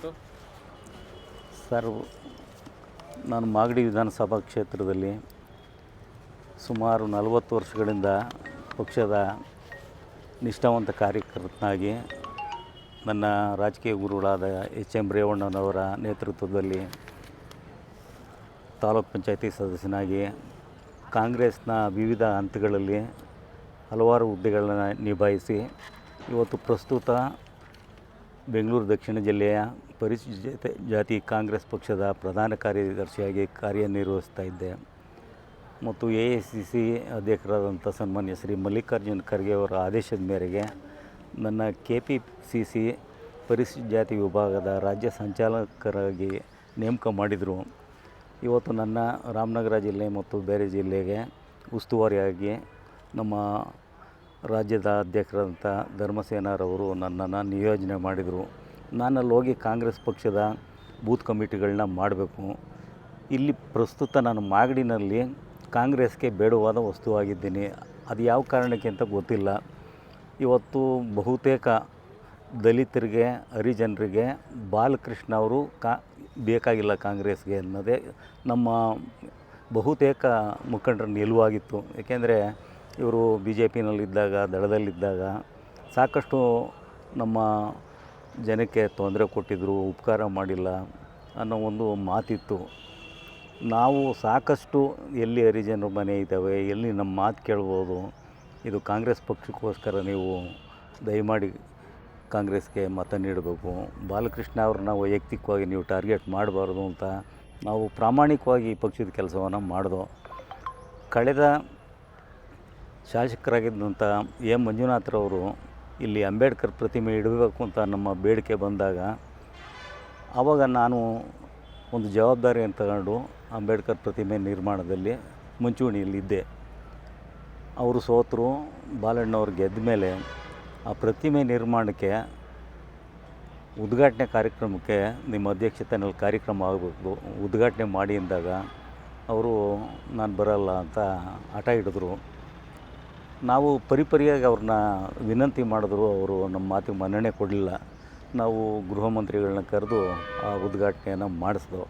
ಇವತ್ತು ಸರ್, ನಾನು ಮಾಗಡಿ ವಿಧಾನಸಭಾ ಕ್ಷೇತ್ರದಲ್ಲಿ ಸುಮಾರು ನಲವತ್ತು ವರ್ಷಗಳಿಂದ ಪಕ್ಷದ ನಿಷ್ಠಾವಂತ ಕಾರ್ಯಕರ್ತನಾಗಿ ನನ್ನ ರಾಜಕೀಯ ಗುರುಗಳಾದ ಎಚ್ ಎಂ ರೇವಣ್ಣನವರ ನೇತೃತ್ವದಲ್ಲಿ ತಾಲೂಕ್ ಪಂಚಾಯತಿ ಸದಸ್ಯನಾಗಿ ಕಾಂಗ್ರೆಸ್ನ ವಿವಿಧ ಹಂತಗಳಲ್ಲಿ ಹಲವಾರು ಹುದ್ದೆಗಳನ್ನು ನಿಭಾಯಿಸಿ ಇವತ್ತು ಪ್ರಸ್ತುತ ಬೆಂಗಳೂರು ದಕ್ಷಿಣ ಜಿಲ್ಲೆಯ ಪರಿಶಿಷ್ಟ ಜಾತಿ ಕಾಂಗ್ರೆಸ್ ಪಕ್ಷದ ಪ್ರಧಾನ ಕಾರ್ಯದರ್ಶಿಯಾಗಿ ಕಾರ್ಯನಿರ್ವಹಿಸ್ತಾ ಇದ್ದೆ. ಮತ್ತು ಎ ಐ ಸಿ ಸಿ ಅಧ್ಯಕ್ಷರಾದಂಥ ಸನ್ಮಾನ್ಯ ಶ್ರೀ ಮಲ್ಲಿಕಾರ್ಜುನ್ ಖರ್ಗೆ ಅವರ ಆದೇಶದ ಮೇರೆಗೆ ನನ್ನ ಕೆ ಪಿ ಸಿ ಸಿ ಪರಿಶಿಷ್ಟ ಜಾತಿ ವಿಭಾಗದ ರಾಜ್ಯ ಸಂಚಾಲಕರಾಗಿ ನೇಮಕ ಮಾಡಿದರು. ಇವತ್ತು ನನ್ನ ರಾಮನಗರ ಜಿಲ್ಲೆ ಮತ್ತು ಬೇರೆ ಜಿಲ್ಲೆಗೆ ಉಸ್ತುವಾರಿಯಾಗಿ ನಮ್ಮ ರಾಜ್ಯದ ಅಧ್ಯಕ್ಷರಾದಂಥ ಧರ್ಮಸೇನಾರವರು ನನ್ನನ್ನು ನಿಯೋಜನೆ ಮಾಡಿದರು. ನಾನಲ್ಲಿ ಹೋಗಿ ಕಾಂಗ್ರೆಸ್ ಪಕ್ಷದ ಬೂತ್ ಕಮಿಟಿಗಳನ್ನ ಮಾಡಬೇಕು. ಇಲ್ಲಿ ಪ್ರಸ್ತುತ ನಾನು ಮಾಗಡಿನಲ್ಲಿ ಕಾಂಗ್ರೆಸ್ಗೆ ಬೇಡವಾದ ವಸ್ತುವಾಗಿದ್ದೀನಿ ಅದು ಯಾವ ಕಾರಣಕ್ಕೆ ಅಂತ ಗೊತ್ತಿಲ್ಲ. ಇವತ್ತು ಬಹುತೇಕ ದಲಿತರಿಗೆ ಹರಿಜನರಿಗೆ ಬಾಲಕೃಷ್ಣ ಅವರು ಕಾ ಬೇಕಾಗಿಲ್ಲ ಕಾಂಗ್ರೆಸ್ಗೆ ಅನ್ನೋದೇ ನಮ್ಮ ಬಹುತೇಕ ಮುಖಂಡರ ನಿಲುವಾಗಿತ್ತು. ಏಕೆಂದರೆ ಇವರು ಬಿ ಜೆ ಪಿನಲ್ಲಿದ್ದಾಗ ದಳದಲ್ಲಿದ್ದಾಗ ಸಾಕಷ್ಟು ನಮ್ಮ ಜನಕ್ಕೆ ತೊಂದರೆ ಕೊಟ್ಟಿದ್ದರು ಉಪಕಾರ ಮಾಡಿಲ್ಲ ಅನ್ನೋ ಒಂದು ಮಾತಿತ್ತು. ನಾವು ಸಾಕಷ್ಟು ಎಲ್ಲಿ ಹರಿಜನರ ಮನೆ ಇದ್ದಾವೆ, ಎಲ್ಲಿ ನಮ್ಮ ಮಾತು ಕೇಳ್ಬೋದು, ಇದು ಕಾಂಗ್ರೆಸ್ ಪಕ್ಷಕ್ಕೋಸ್ಕರ ನೀವು ದಯಮಾಡಿ ಕಾಂಗ್ರೆಸ್ಗೆ ಮತ ನೀಡಬೇಕು. ಬಾಲಕೃಷ್ಣ ಅವ್ರನ್ನ ವೈಯಕ್ತಿಕವಾಗಿ ನೀವು ಟಾರ್ಗೆಟ್ ಮಾಡಬಾರ್ದು ಅಂತ ನಾವು ಪ್ರಾಮಾಣಿಕವಾಗಿ ಪಕ್ಷದ ಕೆಲಸವನ್ನು ಮಾಡಿದೋ. ಕಳೆದ ಶಾಸಕರಾಗಿದ್ದಂಥ ಎಂ. ಮಂಜುನಾಥ್ರವರು ಇಲ್ಲಿ ಅಂಬೇಡ್ಕರ್ ಪ್ರತಿಮೆ ಇಡಬೇಕು ಅಂತ ನಮ್ಮ ಬೇಡಿಕೆ ಬಂದಾಗ ಆವಾಗ ನಾನು ಒಂದು ಜವಾಬ್ದಾರಿಯನ್ನು ತಗೊಂಡು ಅಂಬೇಡ್ಕರ್ ಪ್ರತಿಮೆ ನಿರ್ಮಾಣದಲ್ಲಿ ಮುಂಚೂಣಿಯಲ್ಲಿದ್ದೆ ಅವರು ಸೋತರು ಬಾಲಣ್ಣವ್ರು ಗೆದ್ದ ಮೇಲೆ ಆ ಪ್ರತಿಮೆ ನಿರ್ಮಾಣಕ್ಕೆ ಉದ್ಘಾಟನೆ ಕಾರ್ಯಕ್ರಮಕ್ಕೆ ನಿಮ್ಮ ಅಧ್ಯಕ್ಷತೆಯಲ್ಲಿ ಕಾರ್ಯಕ್ರಮ ಆಗಬೇಕು. ಉದ್ಘಾಟನೆ ಮಾಡಿ ಅಂದಾಗ ಅವರು, ನಾನು ಬರಲ್ಲ ಅಂತ ಹಠ ಹಿಡಿದ್ರು. ನಾವು ಪರಿಪರಿಯಾಗಿ ಅವ್ರನ್ನ ವಿನಂತಿ ಮಾಡಿದ್ರು, ಅವರು ನಮ್ಮ ಮಾತಿಗೆ ಮನ್ನಣೆ ಕೊಡಲಿಲ್ಲ. ನಾವು ಗೃಹ ಮಂತ್ರಿಗಳನ್ನ ಕರೆದು ಆ ಉದ್ಘಾಟನೆಯನ್ನು ಮಾಡಿಸಿದೋ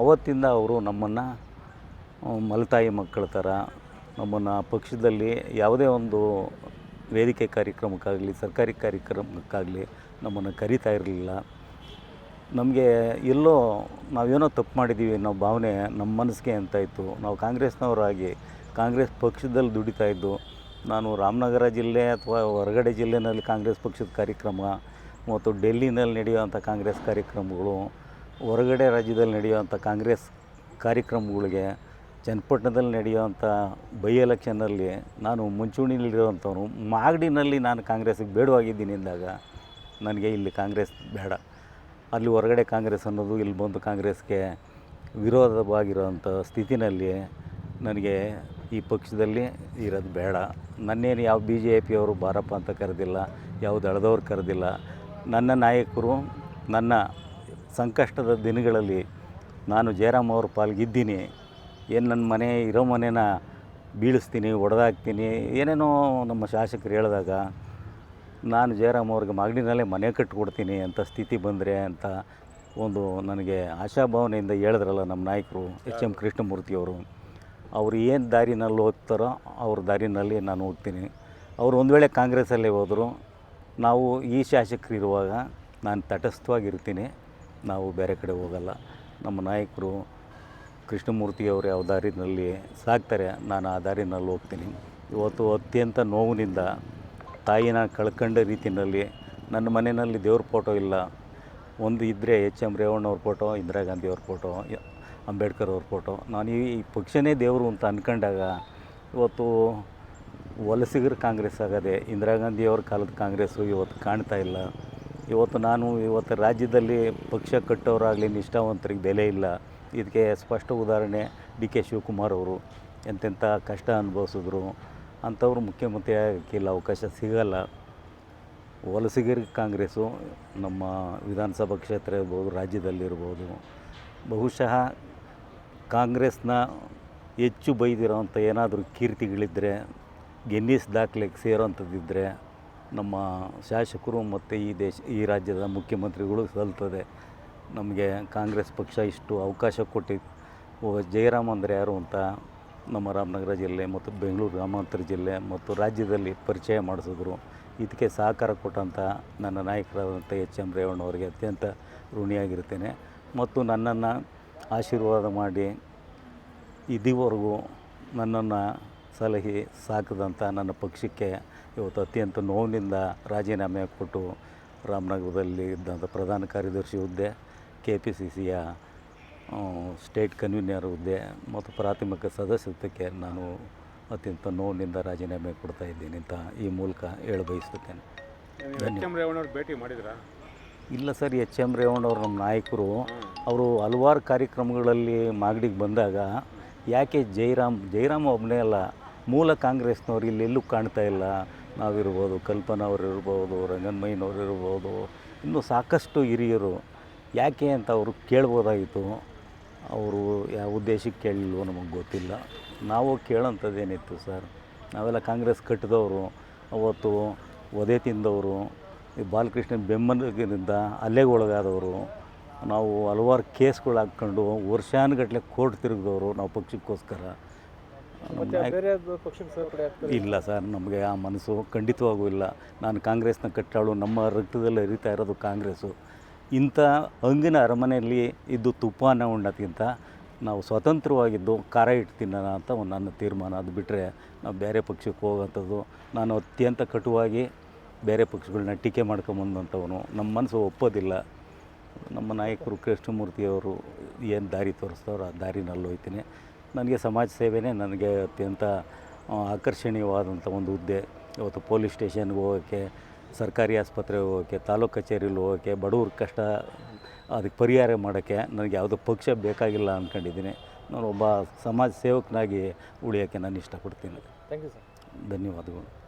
ಅವತ್ತಿಂದ ಅವರು ನಮ್ಮನ್ನು ಮಲತಾಯಿ ಮಕ್ಕಳ ಥರ, ನಮ್ಮನ್ನು ಪಕ್ಷದಲ್ಲಿ ಯಾವುದೇ ಒಂದು ವೇದಿಕೆ ಕಾರ್ಯಕ್ರಮಕ್ಕಾಗಲಿ, ಸರ್ಕಾರಿ ಕಾರ್ಯಕ್ರಮಕ್ಕಾಗಲಿ ನಮ್ಮನ್ನು ಕರೀತಾ ಇರಲಿಲ್ಲ. ನಮಗೆ ಎಲ್ಲೋ ನಾವೇನೋ ತಪ್ಪು ಮಾಡಿದ್ದೀವಿ ಅನ್ನೋ ಭಾವನೆ ನಮ್ಮ ಮನಸ್ಸಿಗೆ ಅಂತ ಇತ್ತು, ನಾವು ಕಾಂಗ್ರೆಸ್ನವರಾಗಿ ಕಾಂಗ್ರೆಸ್ ಪಕ್ಷದಲ್ಲಿ ದುಡಿತಾ ಇದ್ದು ನಾನು ರಾಮನಗರ ಜಿಲ್ಲೆ ಅಥವಾ ಹೊರಗಡೆ ಜಿಲ್ಲೆನಲ್ಲಿ ಕಾಂಗ್ರೆಸ್ ಪಕ್ಷದ ಕಾರ್ಯಕ್ರಮ ಮತ್ತು ಡೆಲ್ಲಿನಲ್ಲಿ ನಡೆಯುವಂಥ ಕಾಂಗ್ರೆಸ್ ಕಾರ್ಯಕ್ರಮಗಳು, ಹೊರಗಡೆ ರಾಜ್ಯದಲ್ಲಿ ನಡೆಯುವಂಥ ಕಾಂಗ್ರೆಸ್ ಕಾರ್ಯಕ್ರಮಗಳಿಗೆ, ಚನ್ನಪಟ್ಟಣದಲ್ಲಿ ನಡೆಯುವಂಥ ಬೈ ಎಲೆಕ್ಷನ್ನಲ್ಲಿ ನಾನು ಮುಂಚೂಣಿಯಲ್ಲಿರುವಂಥವ್ರು. ಮಾಗಡಿನಲ್ಲಿ ನಾನು ಕಾಂಗ್ರೆಸ್ಸಿಗೆ ಬೇಡವಾಗಿದ್ದೀನಿ ಅಂದಾಗ ನನಗೆ ಇಲ್ಲಿ ಕಾಂಗ್ರೆಸ್ ಬೇಡ. ಅಲ್ಲಿ ಹೊರಗಡೆ ಕಾಂಗ್ರೆಸ್ ಅನ್ನೋದು, ಇಲ್ಲಿ ಬಂದು ಕಾಂಗ್ರೆಸ್ಗೆ ವಿರೋಧವಾಗಿರೋವಂಥ ಸ್ಥಿತಿನಲ್ಲಿ ನನಗೆ ಈ ಪಕ್ಷದಲ್ಲಿ ಇರೋದು ಬೇಡ. ನನ್ನೇನು ಯಾವ ಬಿ ಜೆ ಪಿಯವರು ಬಾರಪ್ಪ ಅಂತ ಕರೆದಿಲ್ಲ ಯಾವ ದಳದವ್ರು ಕರೆದಿಲ್ಲ. ನನ್ನ ನಾಯಕರು ನನ್ನ ಸಂಕಷ್ಟದ ದಿನಗಳಲ್ಲಿ ನಾನು ಜಯರಾಮ್ ಅವ್ರ ಪಾಲ್ಗಿದ್ದೀನಿ. ಏನು ನನ್ನ ಮನೆ, ಇರೋ ಮನೇನ ಬೀಳಿಸ್ತೀನಿ, ಒಡೆದಾಕ್ತೀನಿ. ಏನೇನೋ ನಮ್ಮ ಶಾಸಕರು ಹೇಳಿದಾಗ, ನಾನು ಜಯರಾಮ್ ಅವ್ರಿಗೆ ಮಗಡಿನಲ್ಲೇ ಮನೆ ಕಟ್ಟಿಕೊಡ್ತೀನಿ ಅಂತ ಸ್ಥಿತಿ ಬಂದರೆ ಅಂತ ಒಂದು ನನಗೆ ಆಶಾಭಾವನೆಯಿಂದ ಹೇಳಿದ್ರಲ್ಲ ನಮ್ಮ ನಾಯಕರು ಎಚ್ ಎಂ ಕೃಷ್ಣಮೂರ್ತಿಯವರು ಅವರು ಏನು ದಾರಿನಲ್ಲಿ ಹೋಗ್ತಾರೋ ಅವ್ರ ದಾರಿನಲ್ಲಿ ನಾನು ಹೋಗ್ತೀನಿ. ಅವರು ಒಂದು ವೇಳೆ ಕಾಂಗ್ರೆಸ್ಸಲ್ಲೇ ಹೋದರು, ನಾವು ಈ ಶಾಸಕರಿರುವಾಗ ನಾನು ತಟಸ್ಥವಾಗಿರ್ತೀನಿ. ನಾವು ಬೇರೆ ಕಡೆ ಹೋಗಲ್ಲ. ನಮ್ಮ ನಾಯಕರು ಕೃಷ್ಣಮೂರ್ತಿಯವರು ಯಾವ ದಾರಿನಲ್ಲಿ ಸಾಕ್ತಾರೆ, ನಾನು ಆ ದಾರಿನಲ್ಲಿ ಹೋಗ್ತೀನಿ. ಇವತ್ತು ಅತ್ಯಂತ ನೋವಿನಿಂದ ತಾಯಿನ ಕಳ್ಕೊಂಡ ರೀತಿಯಲ್ಲಿ ನನ್ನ ಮನೆಯಲ್ಲಿ ದೇವ್ರ ಫೋಟೋ ಇಲ್ಲ. ಒಂದು ಇದ್ದರೆ ಎಚ್ ಎಂ ರೇವಣ್ಣವ್ರ ಫೋಟೋ, ಇಂದಿರಾ ಗಾಂಧಿಯವ್ರ ಫೋಟೋ ಅಂಬೇಡ್ಕರ್ ಅವ್ರ ಫೋಟೋ. ನಾನು ಈ ಪಕ್ಷನೇ ದೇವರು ಅಂತ ಅಂದ್ಕೊಂಡಾಗ ಇವತ್ತು ವಲಸಿಗರ ಕಾಂಗ್ರೆಸ್ ಆಗದೆ ಇಂದಿರಾ ಗಾಂಧಿಯವ್ರ ಕಾಲದ ಕಾಂಗ್ರೆಸ್ಸು ಇವತ್ತು ಕಾಣ್ತಾ ಇಲ್ಲ. ಇವತ್ತು ನಾನು ಇವತ್ತು ರಾಜ್ಯದಲ್ಲಿ ಪಕ್ಷ ಕಟ್ಟೋರಾಗಲಿ ನಿಷ್ಠಾವಂತರಿಗೆ ಬೆಲೆ ಇಲ್ಲ. ಇದಕ್ಕೆ ಸ್ಪಷ್ಟ ಉದಾಹರಣೆ ಡಿ ಕೆ ಶಿವಕುಮಾರ್ ಅವರು. ಎಂತೆಂಥ ಕಷ್ಟ ಅನುಭವಿಸಿದ್ರು. ಅಂಥವ್ರು ಮುಖ್ಯಮಂತ್ರಿ ಆಗಕ್ಕಿಲ್ಲ ಅವಕಾಶ ಸಿಗಲ್ಲ. ವಲಸಿಗರ ಕಾಂಗ್ರೆಸ್ಸು ನಮ್ಮ ವಿಧಾನಸಭಾ ಕ್ಷೇತ್ರ ಇರ್ಬೋದು, ರಾಜ್ಯದಲ್ಲಿರ್ಬೋದು. ಬಹುಶಃ ಕಾಂಗ್ರೆಸ್ನ ಹೆಚ್ಚು ಬೈದಿರೋವಂಥ ಏನಾದರೂ ಕೀರ್ತಿಗಳಿದ್ದರೆ ಗೆನ್ನಿಸ್ ದಾಖಲೆಗೆ ಸೇರೋವಂಥದ್ದಿದ್ದರೆ ನಮ್ಮ ಶಾಸಕರು ಮತ್ತು ಈ ದೇಶ, ಈ ರಾಜ್ಯದ ಮುಖ್ಯಮಂತ್ರಿಗಳು ಸಲ್ತದೆ. ನಮಗೆ ಕಾಂಗ್ರೆಸ್ ಪಕ್ಷ ಇಷ್ಟು ಅವಕಾಶ ಕೊಟ್ಟಿದ್ದು. ಓ, ಜಯರಾಮ್ ಅಂದರೆ ಯಾರು ಅಂತ ನಮ್ಮ ರಾಮನಗರ ಜಿಲ್ಲೆ ಮತ್ತು ಬೆಂಗಳೂರು ಗ್ರಾಮಾಂತರ ಜಿಲ್ಲೆ ಮತ್ತು ರಾಜ್ಯದಲ್ಲಿ ಪರಿಚಯ ಮಾಡಿಸಿದ್ರು. ಇದಕ್ಕೆ ಸಹಕಾರ ಕೊಟ್ಟಂಥ ನನ್ನ ನಾಯಕರಾದಂಥ ಎಚ್ ಎಂ ರೇವಣ್ಣವರಿಗೆ ಅತ್ಯಂತ ಋಣಿಯಾಗಿರ್ತೇನೆ ಮತ್ತು ನನ್ನನ್ನು ಆಶೀರ್ವಾದ ಮಾಡಿ ಇದುವರೆಗೂ ನನ್ನನ್ನು ಸಲಹೆ ಸಾಕಿದಂಥ ನನ್ನ ಪಕ್ಷಕ್ಕೆ ಇವತ್ತು ಅತ್ಯಂತ ನೋವಿನಿಂದ ರಾಜೀನಾಮೆ ಕೊಟ್ಟು ರಾಮನಗರದಲ್ಲಿ ಇದ್ದಂಥ ಪ್ರಧಾನ ಕಾರ್ಯದರ್ಶಿ ಹುದ್ದೆ ಕೆ ಪಿ ಸಿ ಸಿಯ ಸ್ಟೇಟ್ ಕನ್ವೀನರ್ ಹುದ್ದೆ ಮತ್ತು ಪ್ರಾಥಮಿಕ ಸದಸ್ಯತ್ವಕ್ಕೆ ನಾನು ಅತ್ಯಂತ ನೋವಿನಿಂದ ರಾಜೀನಾಮೆ ಕೊಡ್ತಾ ಇದ್ದೀನಿ ಅಂತ ಈ ಮೂಲಕ ಹೇಳ ಬಯಸುತ್ತೇನೆ ಭೇಟಿ ಮಾಡಿದ್ರಾ? ಇಲ್ಲ ಸರ್, ಎಚ್ ಎಂ ರೇವಣ್ಣವ್ರು ನಮ್ಮ ನಾಯಕರು, ಅವರು ಹಲವಾರು ಕಾರ್ಯಕ್ರಮಗಳಲ್ಲಿ ಮಾಗಡಿಗೆ ಬಂದಾಗ ಯಾಕೆ ಜೈರಾಮ್ ಜೈರಾಮ್ ಒಬ್ಬನೇ ಅಲ್ಲ, ಮೂಲ ಕಾಂಗ್ರೆಸ್ನವ್ರು ಇಲ್ಲೆಲ್ಲೂ ಕಾಣ್ತಾ ಇಲ್ಲ. ನಾವಿರ್ಬೋದು ಕಲ್ಪನಾ ಅವರು ಇರ್ಬೋದು ರಂಗನ್ಮಯ್ಯನವ್ರು ಇರ್ಬೋದು, ಇನ್ನೂ ಸಾಕಷ್ಟು ಹಿರಿಯರು ಯಾಕೆ ಅಂತ ಅವರು ಕೇಳ್ಬೋದಾಗಿತ್ತು. ಅವರು ಯಾವ ಉದ್ದೇಶಕ್ಕೆ ಕೇಳಿಲ್ವೋ ನಮಗೆ ಗೊತ್ತಿಲ್ಲ. ನಾವು ಕೇಳೋಂಥದ್ದೇನಿತ್ತು ಸರ್, ನಾವೆಲ್ಲ ಕಾಂಗ್ರೆಸ್ ಕಟ್ಟಿದವರು, ಅವತ್ತು ಒದೆ ತಿಂದವರು ಈ ಬಾಲಕೃಷ್ಣನ ಬೆಂಬಲಿಗರಿಂದ ಹಲ್ಲೆಗೆ ಒಳಗಾದವರು ನಾವು ಹಲವಾರು ಕೇಸ್ಗಳು ಹಾಕ್ಕೊಂಡು ವರ್ಷಾನುಗಟ್ಟಲೆ ಕೋರ್ಟ್ ತಿರುಗಿದವರು ನಾವು ಪಕ್ಷಕ್ಕೋಸ್ಕರ. ಇಲ್ಲ ಸರ್ ನಮಗೆ ಆ ಮನಸ್ಸು ಖಂಡಿತವಾಗೂ ಇಲ್ಲ. ನಾನು ಕಾಂಗ್ರೆಸ್ನ ಕಟ್ಟಾಳು ನಮ್ಮ ರಕ್ತದಲ್ಲಿ ಹರಿತಾ ಇರೋದು ಕಾಂಗ್ರೆಸ್ಸು. ಇಂಥ ಹಂಗಿನ ಅರಮನೆಯಲ್ಲಿ ಇದ್ದು ತುಪ್ಪನ ಉಣ್ಣೋದ್ಕಿಂತ ನಾವು ಸ್ವತಂತ್ರವಾಗಿದ್ದು ಖಾರ ಇಟ್ಟು ತಿನ್ನೋಣ ಅಂತ ಒಂದು ನನ್ನ ತೀರ್ಮಾನ. ಅದು ಬಿಟ್ಟರೆ ನಾವು ಬೇರೆ ಪಕ್ಷಕ್ಕೆ ಹೋಗೋಂಥದ್ದು. ನಾನು ಅತ್ಯಂತ ಕಟುವಾಗಿ ಬೇರೆ ಪಕ್ಷಗಳನ್ನ ಟೀಕೆ ಮಾಡ್ಕೊಂಬಂದಂಥವನು ನಮ್ಮ ಮನಸ್ಸು ಒಪ್ಪೋದಿಲ್ಲ. ನಮ್ಮ ನಾಯಕರು ಕೃಷ್ಣಮೂರ್ತಿಯವರು ಏನು ದಾರಿ ತೋರಿಸ್ತಾರೋ ಆ ದಾರಿನಲ್ಲಿ ಹೋಗ್ತೀನಿ ನನಗೆ ಸಮಾಜ ಸೇವೆನೇ ನನಗೆ ಅತ್ಯಂತ ಆಕರ್ಷಣೀಯವಾದಂಥ ಒಂದು ಹುದ್ದೆ. ಇವತ್ತು ಪೊಲೀಸ್ ಸ್ಟೇಷನ್ಗೆ ಹೋಗೋಕ್ಕೆ ಸರ್ಕಾರಿ ಆಸ್ಪತ್ರೆಗೆ ಹೋಗೋಕ್ಕೆ ತಾಲೂಕು ಕಚೇರಿಲಿ ಹೋಗೋಕ್ಕೆ ಬಡವ್ರ ಕಷ್ಟ ಅದಕ್ಕೆ ಪರಿಹಾರ ಮಾಡೋಕ್ಕೆ ನನಗೆ ಯಾವುದೋ ಪಕ್ಷ ಬೇಕಾಗಿಲ್ಲ ಅಂದ್ಕೊಂಡಿದ್ದೀನಿ ನಾನು ಒಬ್ಬ ಸಮಾಜ ಸೇವಕನಾಗಿ ಉಳಿಯೋಕ್ಕೆ ನಾನು ಇಷ್ಟಪಡ್ತೀನಿ. ಥ್ಯಾಂಕ್ ಯು ಸರ್ ಧನ್ಯವಾದಗಳು.